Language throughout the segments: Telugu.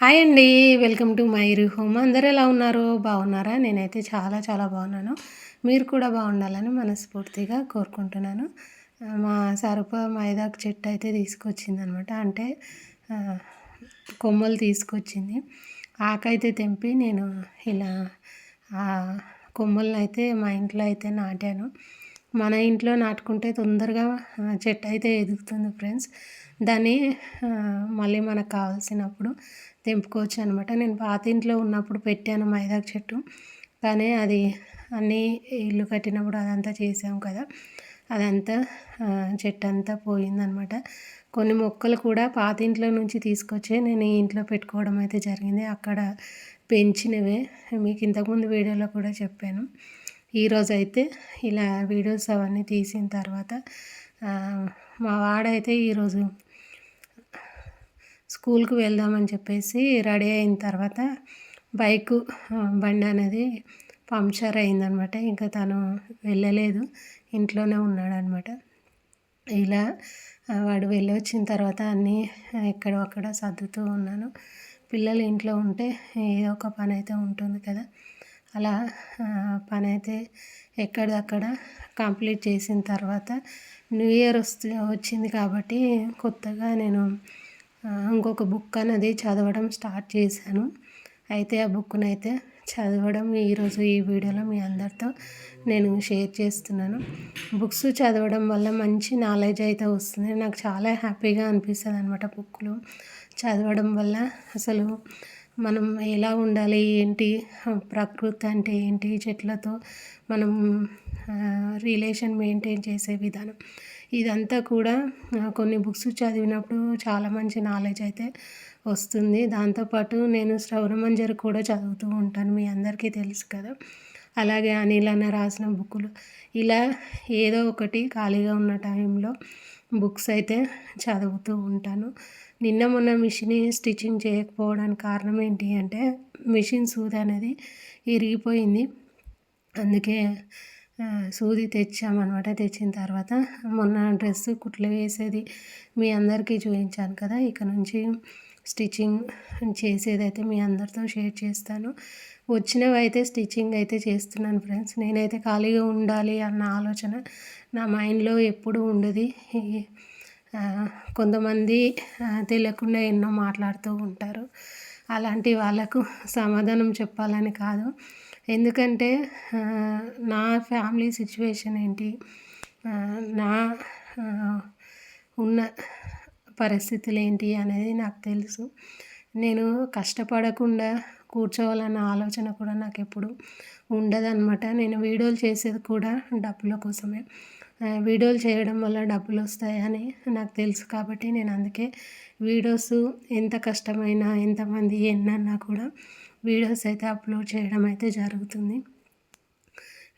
హాయ్ అండి వెల్కమ్ టు మైరు హోమ్. అందరూ ఎలా ఉన్నారు? బాగున్నారా? నేనైతే చాలా చాలా బాగున్నాను. మీరు కూడా బాగుండాలని మనస్ఫూర్తిగా కోరుకుంటున్నాను. మా సరుప మైదాకు చెట్టు అయితే తీసుకొచ్చింది అనమాట అంటే కొమ్మలు తీసుకొచ్చింది. ఆకైతే తెంపి నేను ఇలా కొమ్మలను అయితే మా ఇంట్లో అయితే నాటాను. మన ఇంట్లో నాటుకుంటే తొందరగా చెట్టు అయితే ఎదుగుతుంది ఫ్రెండ్స్. దాన్ని మళ్ళీ మనకు కావాల్సినప్పుడు తెంపుకోవచ్చు అనమాట నేను పాత ఇంట్లో ఉన్నప్పుడు పెట్టాను మైదాకు చెట్టు. కానీ అది అన్నీ ఇల్లు కట్టినప్పుడు అదంతా చేసాం కదా. అదంతా చెట్టు అంతా పోయిందనమాట. కొన్ని మొక్కలు కూడా పాత ఇంట్లో నుంచి తీసుకొచ్చే నేను ఈ ఇంట్లో పెట్టుకోవడం అయితే జరిగింది. అక్కడ పెంచినవే. మీకు ఇంతకుముందు వీడియోలో కూడా చెప్పాను. ఈరోజు అయితే ఇలా వీడియోస్ అవన్నీ తీసిన తర్వాత మా వాడైతే ఈరోజు స్కూల్కి వెళ్దామని చెప్పేసి రెడీ అయిన తర్వాత బైకు బండి అనేది పంక్చర్ అయిందనమాట. ఇంకా తను వెళ్ళలేదు. ఇంట్లోనే ఉన్నాడనమాట. ఇలా వాడు వెళ్ళి వచ్చిన తర్వాత అన్నీ ఎక్కడొక్కడ సర్దుతూ ఉన్నాను. పిల్లలు ఇంట్లో ఉంటే ఏదో ఒక పని అయితే ఉంటుంది కదా. అలా పని అయితే ఎక్కడక్కడ కంప్లీట్ చేసిన తర్వాత న్యూ ఇయర్ వస్తు వచ్చింది కాబట్టి కొత్తగా నేను ఇంకొక బుక్ అనేది చదవడం స్టార్ట్ చేశాను. అయితే ఆ బుక్ను అయితే చదవడం ఈరోజు ఈ వీడియోలో మీ అందరితో నేను షేర్ చేస్తున్నాను. బుక్స్ చదవడం వల్ల మంచి నాలెడ్జ్ అయితే వస్తుంది. నాకు చాలా హ్యాపీగా అనిపిస్తుంది అనమాట బుక్లు చదవడం వల్ల అసలు మనం ఎలా ఉండాలి ఏంటి ప్రకృతి అంటే ఏంటి చెట్లతో మనం రిలేషన్ మెయింటైన్ చేసే విధానం. ఇదంతా కూడా కొన్ని బుక్స్ చదివినప్పుడు చాలా మంచి నాలెడ్జ్ అయితే వస్తుంది. దాంతోపాటు నేను శ్రవణమంజరి కూడా చదువుతూ ఉంటాను మీ అందరికీ తెలుసు కదా. అలాగే అనిల్ అన్న రాసిన బుక్కులు. ఇలా ఏదో ఒకటి ఖాళీగా ఉన్న టైంలో బుక్స్ అయితే చదువుతూ ఉంటాను. నిన్న మొన్న మిషన్ స్టిచ్చింగ్ చేయకపోవడానికి కారణం ఏంటి అంటే మిషన్ సూది అనేది ఇరిగిపోయింది. అందుకే సూది తెచ్చామన్నమాట. తెచ్చిన తర్వాత మొన్న డ్రెస్ కుట్లు వేసేది మీ అందరికీ చూపించాను కదా. ఇక నుంచి స్టిచ్చింగ్ చేసేదైతే మీ అందరితో షేర్ చేస్తాను. వచ్చినవి అయితే స్టిచ్చింగ్ అయితే చేస్తున్నాను ఫ్రెండ్స్. నేనైతే ఖాళీగా ఉండాలి అన్న ఆలోచన నా మైండ్లో ఎప్పుడూ ఉండదు. కొంతమంది తెలియకుండా ఎన్నో మాట్లాడుతూ ఉంటారు. అలాంటి వాళ్ళకు సమాధానం చెప్పాలని కాదు. ఎందుకంటే నా ఫ్యామిలీ సిచ్యువేషన్ ఏంటి? నా ఉన్న పరిస్థితులు ఏంటి అనేది నాకు తెలుసు. నేను కష్టపడకుండా కూర్చోవాలన్న ఆలోచన కూడా నాకు ఎప్పుడు ఉండదన్నమాట. నేను వీడియోలు చేసేది కూడా డబ్బుల కోసమే. వీడియోలు చేయడం వల్ల డబ్బులు వస్తాయని నాకు తెలుసు కాబట్టి నేను అందుకే వీడియోస్ ఎంత కష్టమైనా ఎంతమంది ఎన్నన్నా కూడా వీడియోస్ అయితే అప్లోడ్ చేయడం అయితే జరుగుతుంది.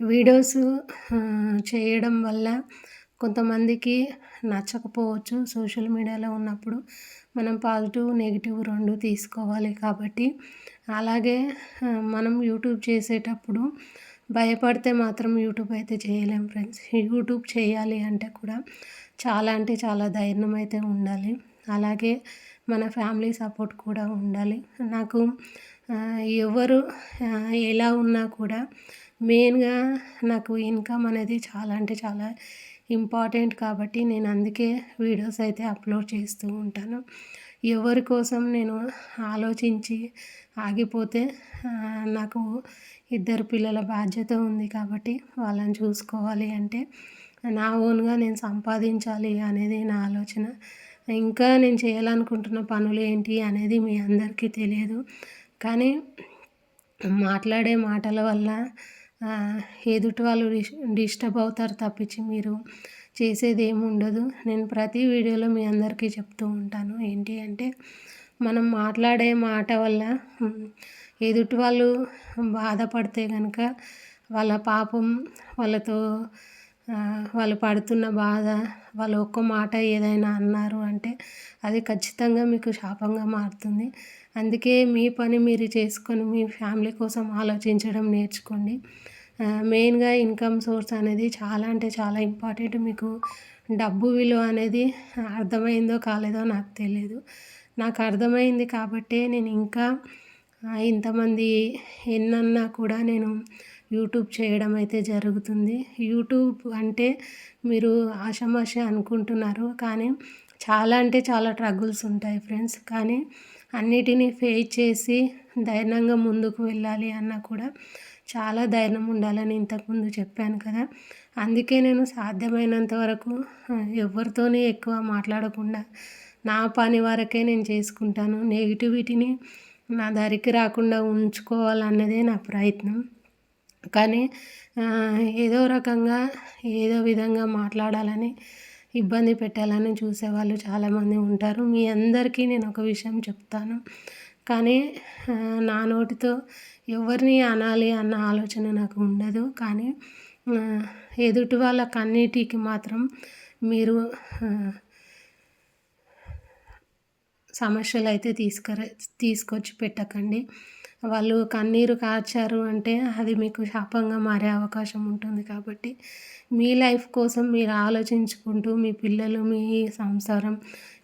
వీడియోస్ చేయడం వల్ల కొంతమందికి నచ్చకపోవచ్చు సోషల్ మీడియాలో ఉన్నప్పుడు. మనం పాజిటివ్ నెగిటివ్ రెండు తీసుకోవాలి కాబట్టి. అలాగే మనం యూట్యూబ్ చేసేటప్పుడు భయపడితే మాత్రం యూట్యూబ్ అయితే చేయలేం ఫ్రెండ్స్. యూట్యూబ్ చేయాలి అంటే కూడా చాలా అంటే చాలా ధైర్యం అయితే ఉండాలి. అలాగే మన ఫ్యామిలీ సపోర్ట్ కూడా ఉండాలి. నాకు ఎవరు ఎలా ఉన్నా కూడా మెయిన్గా నాకు ఇన్కమ్ అనేది చాలా అంటే చాలా ఇంపార్టెంట్ కాబట్టి నేను అందుకే వీడియోస్ అయితే అప్లోడ్ చేస్తూ ఉంటాను. ఎవరి కోసం నేను ఆలోచించి ఆగిపోతే నాకు ఇద్దరు పిల్లల బాధ్యత ఉంది కాబట్టి వాళ్ళని చూసుకోవాలి అంటే నా ఓన్గా నేను సంపాదించాలి అనేది నా ఆలోచన. ఇంకా నేను చేయాలనుకుంటున్న పనులు ఏంటి అనేది మీ అందరికీ తెలియదు. కానీ మాట్లాడే మాటల వల్ల ఎదుటి వాళ్ళు డిస్టర్బ్ అవుతారు తప్పించి మీరు చేసేది ఏమి ఉండదు. నేను ప్రతి వీడియోలో మీ అందరికీ చెప్తూ ఉంటాను. ఏంటి అంటే మనం మాట్లాడే మాట వల్ల ఎదుటి వాళ్ళు బాధపడితే కనుక వాళ్ళ పాపం వాళ్ళతో వాళ్ళు పడుతున్న బాధ వాళ్ళు ఒక్క మాట ఏదైనా అన్నారు అంటే అది ఖచ్చితంగా మీకు శాపంగా మారుతుంది. అందుకే మీ పని మీరు చేసుకొని మీ ఫ్యామిలీ కోసం ఆలోచించడం నేర్చుకోండి. మెయిన్గా ఇన్కమ్ సోర్స్ అనేది చాలా అంటే చాలా ఇంపార్టెంట్. మీకు డబ్బు విలువ అనేది అర్థమైందో కాలేదో నాకు తెలియదు నాకు అర్థమైంది కాబట్టే నేను ఇంకా ఇంతమంది ఎన్నన్నా కూడా నేను యూట్యూబ్ చేయడం అయితే జరుగుతుంది. యూట్యూబ్ అంటే మీరు ఆషామాష అనుకుంటున్నారు. కానీ చాలా అంటే చాలా ట్రగుల్స్ ఉంటాయి ఫ్రెండ్స్. కానీ అన్నిటినీ ఫేస్ చేసి ధైర్యంగా ముందుకు వెళ్ళాలి అన్నా కూడా చాలా ధైర్యం ఉండాలని ఇంతకుముందు చెప్పాను కదా. అందుకే నేను సాధ్యమైనంత వరకు ఎవరితోనే ఎక్కువ మాట్లాడకుండా నా పని వరకే నేను చేసుకుంటాను. నెగిటివిటీని నా దరికి రాకుండా ఉంచుకోవాలన్నదే నా ప్రయత్నం. కానీ ఏదో రకంగా ఏదో విధంగా మాట్లాడాలని ఇబ్బంది పెట్టాలని చూసేవాళ్ళు చాలామంది ఉంటారు. మీ అందరికీ నేను ఒక విషయం చెప్తాను. కానీ నా నోటితో ఎవరిని అనాలి అన్న ఆలోచన నాకు ఉండదు. కానీ ఎదుటి వాళ్ళ కన్నీటికి మాత్రం మీరు సమస్యలు అయితే తీసుకుర తీసుకొచ్చి పెట్టకండి. వాళ్ళు కన్నీరు కార్చారు అంటే అది మీకు శాపంగా మారే అవకాశం ఉంటుంది కాబట్టి మీ లైఫ్ కోసం మీరు ఆలోచించుకుంటూ మీ పిల్లలు మీ సంసారం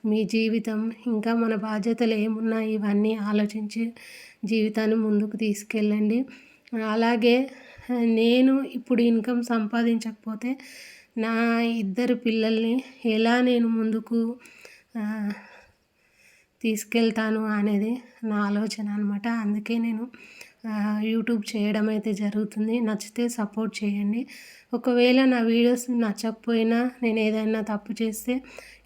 మీ జీవితం ఇంకా మన బాధ్యతలు ఏమున్నాయి ఇవన్నీ ఆలోచించి జీవితాన్ని ముందుకు తీసుకెళ్ళండి. అలాగే నేను ఇప్పుడు ఇన్కమ్ సంపాదించకపోతే నా ఇద్దరు పిల్లల్ని ఎలా నేను ముందుకు తీసుకెళ్తాను అనేది నా ఆలోచన అనమాట అందుకే నేను యూట్యూబ్ చేయడం అయితే జరుగుతుంది. నచ్చితే సపోర్ట్ చేయండి. ఒకవేళ నా వీడియోస్ నచ్చకపోయినా నేను ఏదైనా తప్పు చేస్తే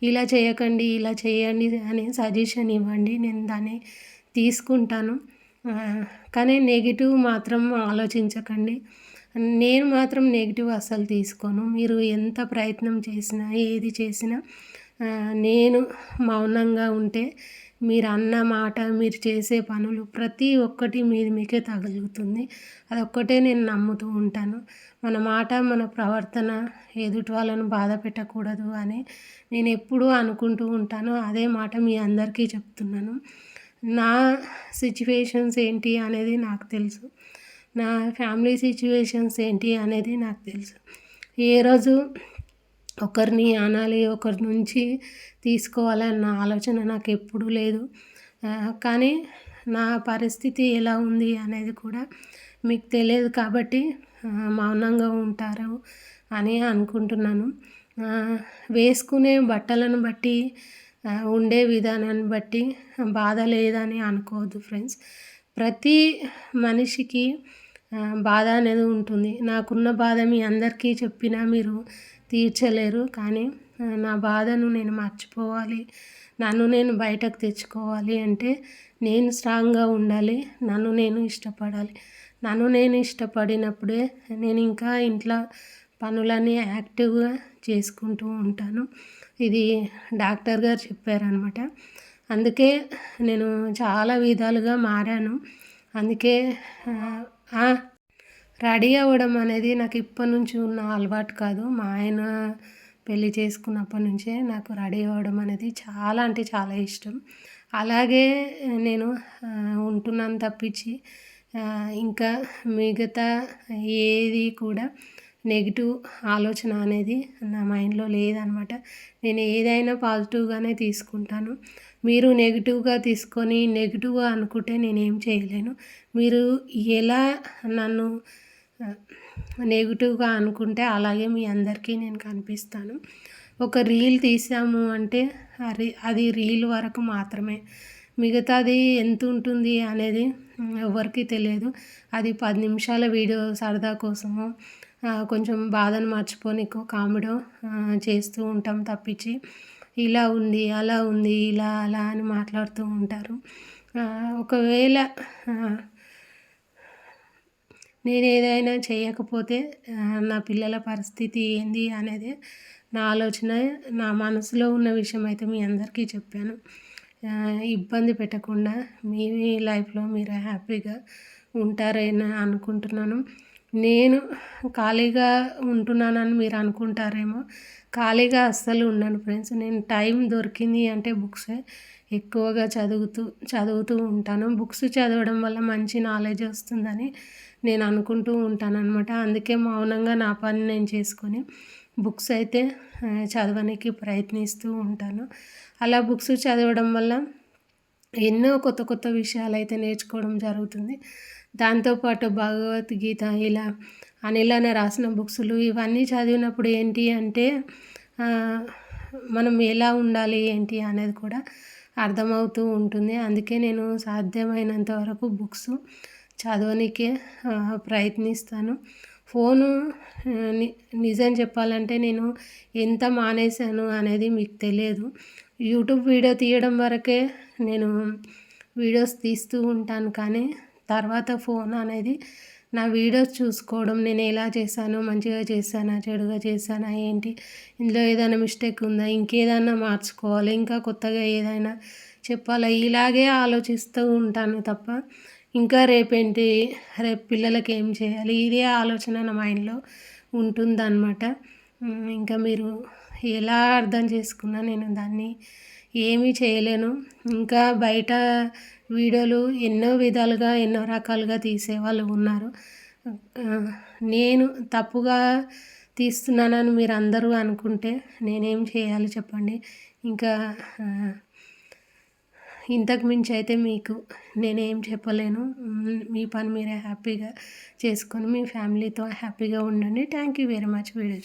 ఇలా చేయకండి ఇలా చేయండి అని సజెషన్ ఇవ్వండి. నేను దాన్ని తీసుకుంటాను. కానీ నెగిటివ్ మాత్రం ఆలోచించకండి. నేను మాత్రం నెగిటివ్ అస్సలు తీసుకోను. మీరు ఎంత ప్రయత్నం చేసినా ఏది చేసినా నేను మౌనంగా ఉంటే మీరు అన్న మాట మీరు చేసే పనులు ప్రతి ఒక్కటి మీది మీకే తగులుతుంది. అదొక్కటే నేను నమ్ముతూ ఉంటాను. మన మాట మన ప్రవర్తన ఎదుటి వాళ్ళను బాధ పెట్టకూడదు అని నేను ఎప్పుడూ అనుకుంటూ ఉంటాను. అదే మాట మీ అందరికీ చెప్తున్నాను. నా సిచ్యువేషన్స్ ఏంటి అనేది నాకు తెలుసు. నా ఫ్యామిలీ సిచ్యువేషన్స్ ఏంటి అనేది నాకు తెలుసు. ఏ రోజు ఒకరిని అనాలి ఒకరి నుంచి తీసుకోవాలన్న ఆలోచన నాకు ఎప్పుడూ లేదు కానీ నా పరిస్థితి ఎలా ఉంది అనేది కూడా మీకు తెలియదు కాబట్టి మౌనంగా ఉంటారు అని అనుకుంటున్నాను. వేసుకునే బట్టలను బట్టి ఉండే విధానాన్ని బట్టి బాధ లేదని అనుకోవద్దు ఫ్రెండ్స్. ప్రతి మనిషికి బాధ అనేది ఉంటుంది. నాకున్న బాధ మీ అందరికీ చెప్పినా మీరు తీర్చలేరు. కానీ నా బాధను నేను మర్చిపోవాలి. నన్ను నేను బయటకు తెచ్చుకోవాలి అంటే నేను స్ట్రాంగ్గా ఉండాలి. నన్ను నేను ఇష్టపడాలి. నన్ను నేను ఇష్టపడినప్పుడే నేను ఇంకా ఇంట్లో పనులన్నీ యాక్టివ్గా చేసుకుంటూ ఉంటాను. ఇది డాక్టర్ గారు చెప్పారనమాట అందుకే నేను చాలా విధాలుగా మారాను. అందుకే రెడీ అవ్వడం అనేది నాకు ఇప్పటి నుంచి ఉన్న అలవాటు కాదు. మా ఆయన పెళ్ళి చేసుకున్నప్పటి నుంచే నాకు రెడీ అవ్వడం అనేది చాలా అంటే చాలా ఇష్టం. అలాగే నేను ఉంటున్నాను తప్పించి ఇంకా మిగతా ఏది కూడా నెగిటివ్ ఆలోచన అనేది నా మైండ్లో లేదనమాట. నేను ఏదైనా పాజిటివ్గానే తీసుకుంటాను. మీరు నెగిటివ్గా తీసుకొని నెగిటివ్గా అనుకుంటే నేనేం చేయలేను. మీరు ఎలా నన్ను నెగిటివ్గా అనుకుంటే అలాగే మీ అందరికీ నేను కనిపిస్తాను. ఒక రీల్ తీసాము అంటే అది అది రీల్ వరకు మాత్రమే. మిగతాది ఎంత ఉంటుంది అనేది ఎవరికి తెలియదు. అది పది నిమిషాల వీడియో సరదా కోసము కొంచెం బాధను మర్చిపోనికో కామెడో చేస్తూ ఉంటాం తప్పించి. ఇలా ఉంది అలా ఉంది ఇలా అలా అని మాట్లాడుతూ ఉంటారు. ఒకవేళ నేను ఏదైనా చేయకపోతే నా పిల్లల పరిస్థితి ఏంది అనేది నా ఆలోచన నా మనసులో ఉన్న విషయం అయితే మీ అందరికీ చెప్పాను. ఇబ్బంది పెట్టకుండా మీ లైఫ్లో మీరు హ్యాపీగా ఉంటారని అనుకుంటున్నాను. నేను ఖాళీగా ఉంటున్నానని మీరు అనుకుంటారేమో. ఖాళీగా అస్సలు ఉన్నాను ఫ్రెండ్స్. నేను టైం దొరికింది అంటే బుక్సే ఎక్కువగా చదువుతూ చదువుతూ ఉంటాను. బుక్స్ చదవడం వల్ల మంచి నాలెడ్జ్ వస్తుందని నేను అనుకుంటూ ఉంటాను అనమాట అందుకే మౌనంగా నా పని నేను చేసుకొని బుక్స్ అయితే చదవడానికి ప్రయత్నిస్తూ ఉంటాను. అలా బుక్స్ చదవడం వల్ల ఎన్నో కొత్త కొత్త విషయాలు అయితే నేర్చుకోవడం జరుగుతుంది. దాంతోపాటు భగవద్గీత ఇలా అనిల్ అనే రాసిన బుక్స్లు ఇవన్నీ చదివినప్పుడు ఏంటి అంటే మనం ఎలా ఉండాలి ఏంటి అనేది కూడా అర్థమవుతూ ఉంటుంది. అందుకే నేను సాధ్యమైనంత వరకు బుక్స్ చదవనీకే ప్రయత్నిస్తాను. ఫోను నిజం చెప్పాలంటే నేను ఎంత మానేశాను అనేది మీకు తెలియదు. యూట్యూబ్ వీడియో తీయడం వరకే నేను వీడియోస్ తీస్తూ ఉంటాను కానీ తర్వాత ఫోన్ అనేది నా వీడియోస్ చూసుకోవడం నేను ఎలా చేశాను మంచిగా చేశానా చెడుగా చేశానా ఏంటి ఇందులో ఏదైనా మిస్టేక్ ఉందా ఇంకేదైనా మార్చుకోవాలి ఇంకా కొత్తగా ఏదైనా చెప్పాలా ఇలాగే ఆలోచిస్తూ ఉంటాను తప్ప ఇంకా రేపేంటి రేపు పిల్లలకి ఏం చేయాలి ఇదే ఆలోచన నా మైండ్లో ఉంటుందన్నమాట. ఇంకా మీరు ఎలా అర్థం చేసుకున్నా నేను దాన్ని ఏమీ చేయలేను. ఇంకా బయట వీడియోలు ఎన్నో విధాలుగా ఎన్నో రకాలుగా తీసేవాళ్ళు ఉన్నారు. నేను తప్పుగా తీస్తున్నానని మీరు అందరూ అనుకుంటే నేనేం చేయాలి చెప్పండి. ఇంకా ఇంతకు మించి అయితే మీకు నేనేం చెప్పలేను. మీ పని మీరే హ్యాపీగా చేసుకొని మీ ఫ్యామిలీతో హ్యాపీగా ఉండండి. Thank you very much video